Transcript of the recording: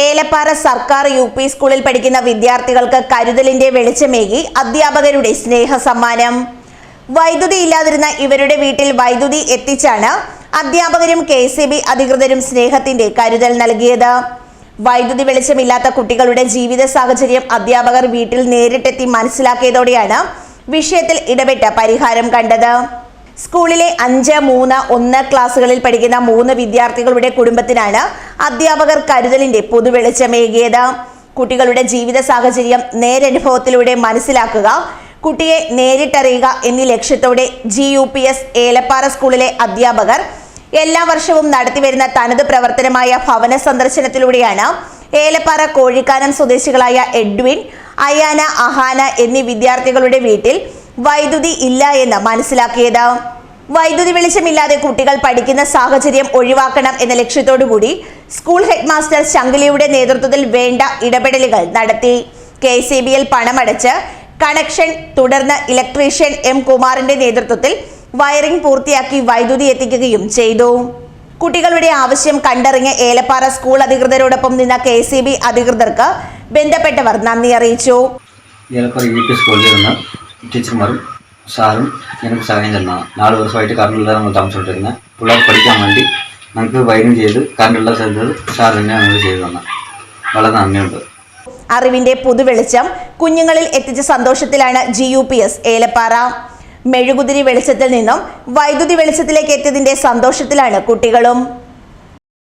ഏലപ്പാറ സർക്കാർ U P സ്കൂളിൽ പഠിക്കുന്ന വിദ്യാർത്ഥികൾക്ക് കരുതലിന്റെ വെളിച്ചമേകി അധ്യാപകരുടെ സ്നേഹ സമ്മാനം വൈദ്യുതി ഇല്ലാതിരുന്ന ഇവരുടെ വീട്ടിൽ വൈദ്യുതി എത്തിച്ചാണ് അധ്യാപകരും കെ അധികൃതരും സ്നേഹത്തിന്റെ കരുതൽ നൽകിയത്. വൈദ്യുതി വെളിച്ചമില്ലാത്ത കുട്ടികളുടെ ജീവിത സാഹചര്യം അധ്യാപകർ വീട്ടിൽ നേരിട്ടെത്തി മനസ്സിലാക്കിയതോടെയാണ് വിഷയത്തിൽ ഇടപെട്ട് പരിഹാരം കണ്ടത്. സ്കൂളിലെ അഞ്ച് മൂന്ന് ഒന്ന് ക്ലാസ്സുകളിൽ പഠിക്കുന്ന മൂന്ന് വിദ്യാർത്ഥികളുടെ കുടുംബത്തിനാണ് അധ്യാപകർ കരുതലിന്റെ പൊതുവെളിച്ചമേകിയത്. കുട്ടികളുടെ ജീവിത സാഹചര്യം നേരനുഭവത്തിലൂടെ മനസ്സിലാക്കുക കുട്ടിയെ നേരിട്ടറിയുക എന്നീ ലക്ഷ്യത്തോടെ G U P S Elappara സ്കൂളിലെ അധ്യാപകർ എല്ലാ വർഷവും നടത്തിവരുന്ന തനത് പ്രവർത്തനമായ ഭവന സന്ദർശനത്തിലൂടെയാണ് ഏലപ്പാറ കോഴിക്കാനം സ്വദേശികളായ എഡ്വിൻ അയാന അഹാന എന്നീ വിദ്യാർത്ഥികളുടെ വീട്ടിൽ വൈദ്യുതി ഇല്ല എന്ന് മനസ്സിലാക്കിയത്. വൈദ്യുതി വെളിച്ചമില്ലാതെ കുട്ടികൾ പഠിക്കുന്ന സാഹചര്യം ഒഴിവാക്കണം എന്ന ലക്ഷ്യത്തോടുകൂടി സ്കൂൾ ഹെഡ് മാസ്റ്റർ ശങ്കുലിയുടെ നേതൃത്വത്തിൽ വേണ്ട ഇടപെടലുകൾ നടത്തി. കെ സി ബി എൽ പണമടച്ച് കണക്ഷൻ തുടർന്ന് ഇലക്ട്രീഷ്യൻ എം കുമാറിന്റെ നേതൃത്വത്തിൽ വയറിംഗ് പൂർത്തിയാക്കി വൈദ്യുതി എത്തിക്കുകയും ചെയ്തു. കുട്ടികളുടെ ആവശ്യം കണ്ടറിഞ്ഞ് ഏലപ്പാറ സ്കൂൾ അധികൃതരോടൊപ്പം നിന്ന കെ സി ബി അധികൃതർക്ക് ബന്ധപ്പെട്ടവർ നന്ദി അറിയിച്ചു. ഏലപ്പാറ സ്കൂളിൽ ടീച്ചർമാരും സാറും ഞങ്ങൾക്ക് സഹായം തന്നതാണ് നാല് വർഷമായിട്ട് കറണ്ടില്ലാതെ നമ്മൾ താമസിച്ചുകൊണ്ടിരുന്നത് പിള്ളേർ പഠിക്കാൻ വേണ്ടി നമുക്ക് വൈകും ചെയ്ത് കറണ്ടില്ലാതെ സ്ഥലത്ത് സാർ തന്നെ നമ്മൾ ചെയ്തു തന്നെ. വളരെ നന്ദിയുണ്ട്. അറിവിന്റെ പുതുവെളിച്ചം കുഞ്ഞുങ്ങളിൽ എത്തിച്ച സന്തോഷത്തിലാണ് G U P S Elappara. മെഴുകുതിരി വെളിച്ചത്തിൽ നിന്നും വൈദ്യുതി വെളിച്ചത്തിലേക്ക് എത്തിയതിന്റെ സന്തോഷത്തിലാണ് കുട്ടികളും.